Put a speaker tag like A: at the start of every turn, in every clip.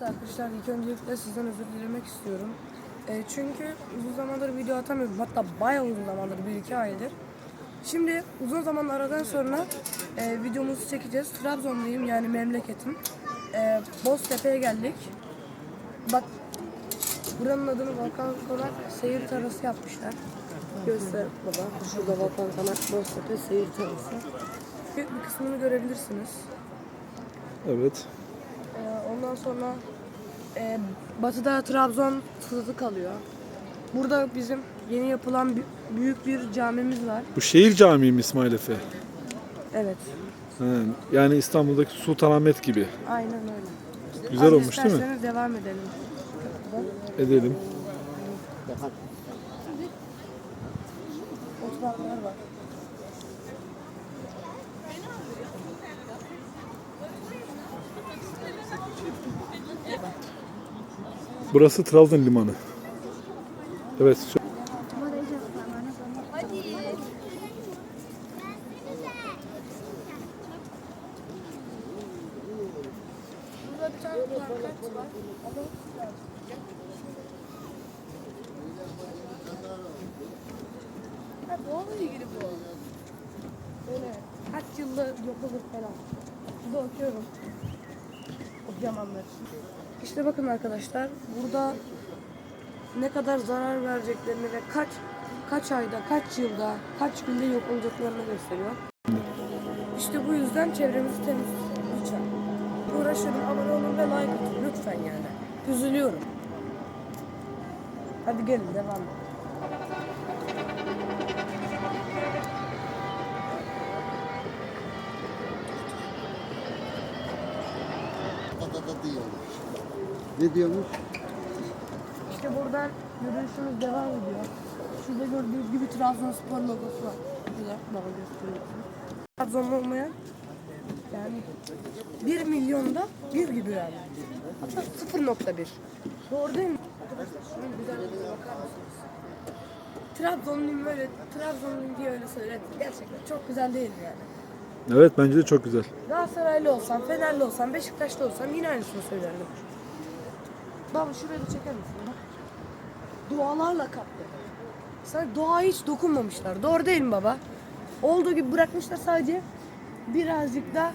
A: Evet arkadaşlar ilk öncelikle sizden özür dilemek istiyorum. E, çünkü uzun zamandır video atamıyorum. Hatta bayağı uzun zamandır, bir iki aydır. Şimdi uzun zaman aradan sonra e, videomuzu çekeceğiz. Trabzonluyum yani memleketim. E, Boztepe'ye geldik. Bak buranın adını Volkan Konak seyir tarlası yapmışlar. Göster baba. Şurada Volkan Konak Boztepe seyir tarlası. Büyük bir kısmını görebilirsiniz.
B: Evet.
A: Ondan sonra e, batıda Trabzon sınırı kalıyor. Burada bizim yeni yapılan bü- büyük bir camimiz var.
B: Bu şehir camii mi İsmail Efe?
A: Evet.
B: Ha, yani İstanbul'daki Sultanahmet gibi.
A: Aynen öyle.
B: Güzel
A: Abi
B: olmuş değil mi?
A: devam edelim.
B: Edelim.
A: Oturanlar var.
B: Burası Trabzon limanı. Evet.
A: doğayla ilgili bu. Böyle kaç yılda yok olur falan. Burada okuyorum. Okuyamanlar için. İşte bakın arkadaşlar burada ne kadar zarar vereceklerini ve kaç kaç ayda, kaç yılda, kaç günde yok olacaklarını gösteriyor. İşte bu yüzden çevremizi temiz lütfen. Uğraşın, abone olun ve like atın lütfen yani. Üzülüyorum. Hadi gelin devam edelim.
C: Patata diyormuş. Ne diyormuş?
A: İşte buradan yürüyüşümüz devam ediyor. Şurada gördüğünüz gibi Trabzonspor logosu var. Güzel, bana gösteriyorsun. Trabzonlu olmayan yani 1 milyonda bir gibi yani. Hatta 0.1. Doğru değil mi? Arkadaşlar şunun güzelliğine bakar mısınız? Trabzonluyum böyle, Trabzonluyum diye öyle söyledim. Gerçekten çok güzel değil yani?
B: Evet bence de çok güzel.
A: Galatasaraylı olsam, Fenerli olsam, Beşiktaşlı olsam yine aynısını söylerdim. Baba şurayı da çeker misin? Bak. Dualarla kaplı. Sanki doğaya hiç dokunmamışlar. Doğru değil mi baba? Olduğu gibi bırakmışlar sadece birazcık da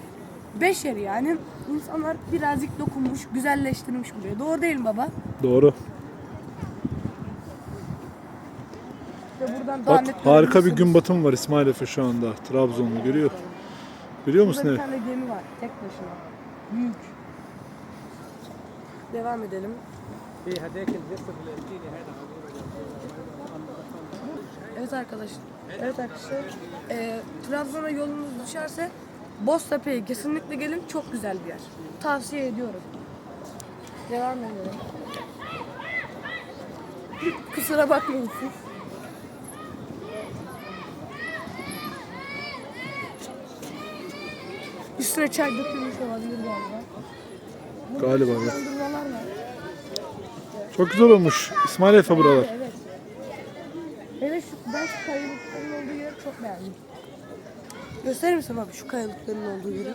A: beşer yani. İnsanlar birazcık dokunmuş, güzelleştirmiş buraya. Doğru değil mi baba?
B: Doğru.
A: İşte buradan daha
B: Bak
A: net
B: harika bir
A: görebilirsiniz.
B: gün batımı var İsmail Efe şu anda. Trabzon'da görüyor. Biliyor musun?
A: Burada bir tane gemi var tek başına. Büyük. Devam edelim. Evet arkadaşlar. Evet arkadaşlar. E, Trabzon'a yolunuz düşerse Boztepe'ye kesinlikle gelin. Çok güzel bir yer. Tavsiye ediyorum. Devam edelim. Kusura bakmayın siz. Üstüne çay dökülmüş olabilir galiba.
B: Galiba, evet. Çok güzel olmuş İsmail Efe buralar.
A: Evet. Evet şu, ben şu kayalıkların olduğu yeri çok beğendim. Gösterir misin abi şu kayalıkların olduğu yeri?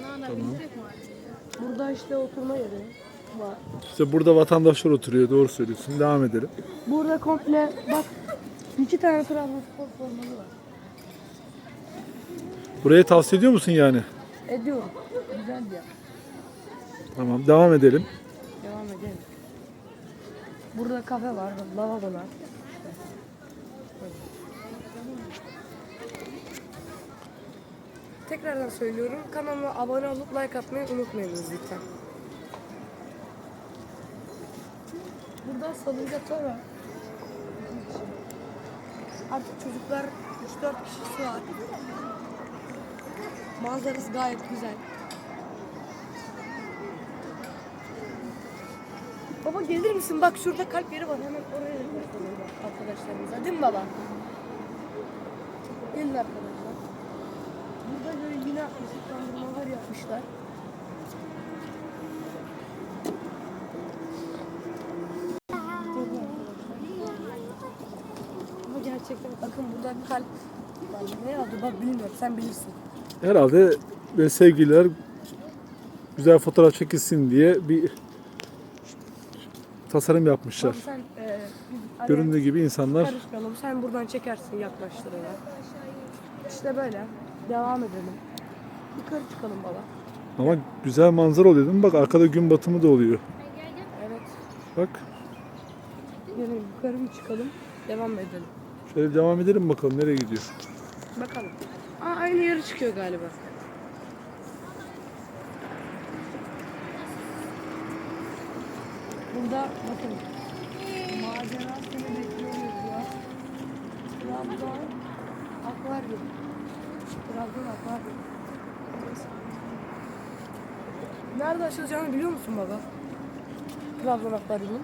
A: Burada işte oturma yeri var.
B: İşte burada vatandaşlar oturuyor. Doğru söylüyorsun. Devam edelim.
A: Burada komple bak iki tane Trabzonspor formalı var.
B: Burayı tavsiye ediyor musun yani?
A: Ediyorum. Güzel bir yer.
B: Tamam devam edelim.
A: Devam edelim. Burada kafe var, lavabolar. Tekrardan söylüyorum. Kanalıma abone olup like atmayı unutmayınız lütfen. Burada salıncaklar var. Artık çocuklar 3-4 kişisi var. Manzarası gayet güzel. Gelir misin? Bak şurada kalp yeri var. Hemen oraya bak arkadaşlarımıza. Değil mi baba? Gelin arkadaşlar. Burada böyle yine ışıklandırmalar yapmışlar. Ama gerçekten bakın burada kalp var. Ne oldu bak bilmiyorum sen bilirsin.
B: Herhalde böyle sevgililer güzel fotoğraf çekilsin diye bir tasarım yapmışlar.
A: Abi sen e, biz
B: Göründüğü gibi insanlar
A: karışmayalım. Sen buradan çekersin yaklaştırarak. İşte böyle. Devam edelim. Yukarı çıkalım baba.
B: ama güzel manzara oluyor değil mi? Bak arkada gün batımı da oluyor.
A: Evet.
B: Bak
A: Yine yukarı bir çıkalım. Devam edelim.
B: şöyle devam edelim bakalım nereye gidiyor.
A: Bakalım. Aa, aynı yere çıkıyor galiba. Burada bakın. Macera seni bekliyor ya. Trabzon akvaryum. Trabzon akvaryum. Nerede açılacağını biliyor musun baba? Trabzon akvaryumun.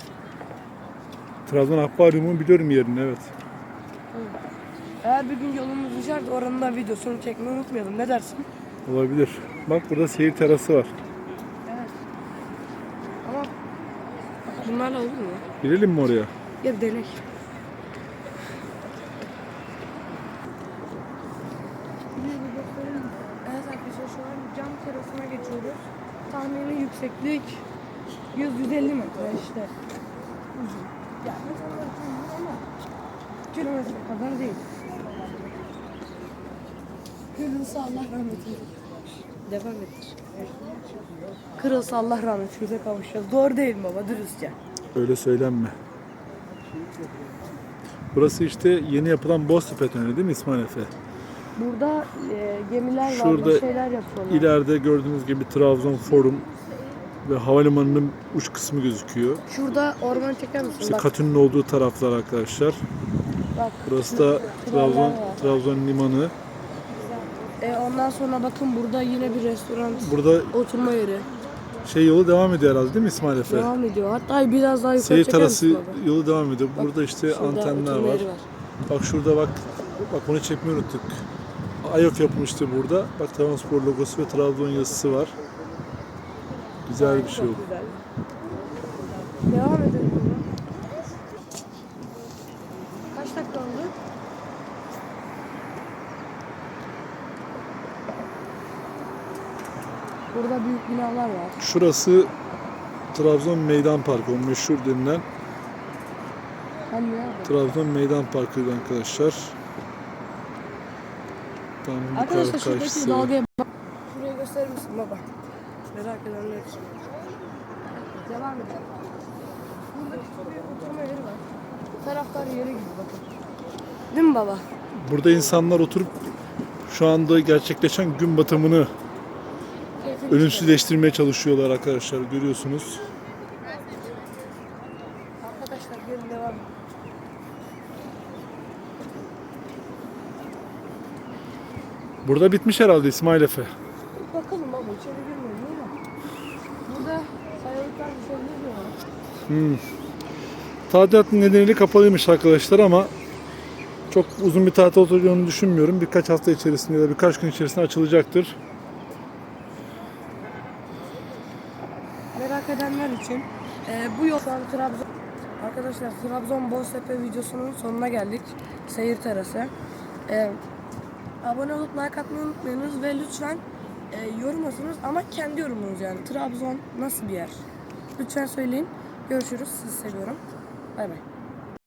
B: Trabzon Akvaryum'u biliyorum yerini evet.
A: Eğer bir gün yolumuz düşerse oranın da videosunu çekmeyi unutmayalım. Ne dersin?
B: Olabilir. Bak burada seyir terası var.
A: Evet. Ama bunlarla olur mu?
B: Girelim mi oraya?
A: Gel denek. Evet arkadaşlar şu an cam terasına geçiyoruz. Tahmini yükseklik 100-150 metre işte. Uzun. Ya mesela ama kilometre kadar değil. Kırılsa Allah rahmet eylesin. Devam ettir. Kırılsa Allah rahmet eylesin. kavuşacağız. Doğru değil mi baba? Dürüstçe.
B: Öyle söylenme. Burası işte yeni yapılan Boztepe Tüneli değil mi İsmail Efe?
A: Burada e, gemiler var,
B: Şurada
A: bir şeyler yapıyorlar.
B: İleride gördüğünüz gibi Trabzon Forum ve havalimanının uç kısmı gözüküyor.
A: Şurada orman çeker misin?
B: İşte
A: Bak,
B: Katün'ün olduğu taraflar arkadaşlar.
A: bak.
B: Burası da Trabzon
A: var.
B: Trabzon limanı.
A: E, ondan sonra bakın burada yine bir restoran,
B: Burada
A: oturma yeri
B: şey yolu devam ediyor herhalde değil mi İsmail Efe?
A: devam ediyor. Hatta biraz daha yukarı
B: Seyir
A: çeker misin baba?
B: yolu devam ediyor. Burada işte
A: Şurada
B: antenler
A: oturma
B: var.
A: yeri
B: Bak şurada bak. Bak bunu çekmeyi unuttuk. Ayok yapılmıştı burada. Bak Trabzonspor logosu ve Trabzon yazısı var. Güzel bir şey oldu.
A: Devam edelim. baba. Kaç dakika oldu? Burada büyük binalar var.
B: Şurası Trabzon Meydan Parkı. O meşhur denilen
A: Hani?
B: Trabzon Meydan Parkı'ydı arkadaşlar. Tam
A: Arkadaşlar şuradaki
B: karşısı.
A: dalgaya bak. Şurayı gösterir misin baba? Merak edenler için. Devam edelim. Burada küçük bir oturma yeri var. Taraftar yeri gibi bakın. Değil mi baba?
B: Burada insanlar oturup şu anda gerçekleşen gün batımını. Ölümsüzleştirmeye çalışıyorlar arkadaşlar. Görüyorsunuz.
A: Arkadaşlar gelin devam.
B: Burada bitmiş herhalde İsmail Efe.
A: Bakalım baba içeri girmiyor değil mi? Burada sayalıklar bir şey ne diyorlar?
B: Tadilat nedeniyle kapalıymış arkadaşlar ama çok uzun bir tatil olacağını düşünmüyorum. Birkaç hafta içerisinde ya da birkaç gün içerisinde açılacaktır.
A: Merak edenler için e, bu yol şu an Trabzon Arkadaşlar Trabzon Boztepe videosunun sonuna geldik. Seyir terası. E, abone olup like atmayı unutmayınız ve lütfen e, yorum ama kendi yorumunuz yani. Trabzon nasıl bir yer? Lütfen söyleyin. Görüşürüz. Sizi seviyorum. Bay bay.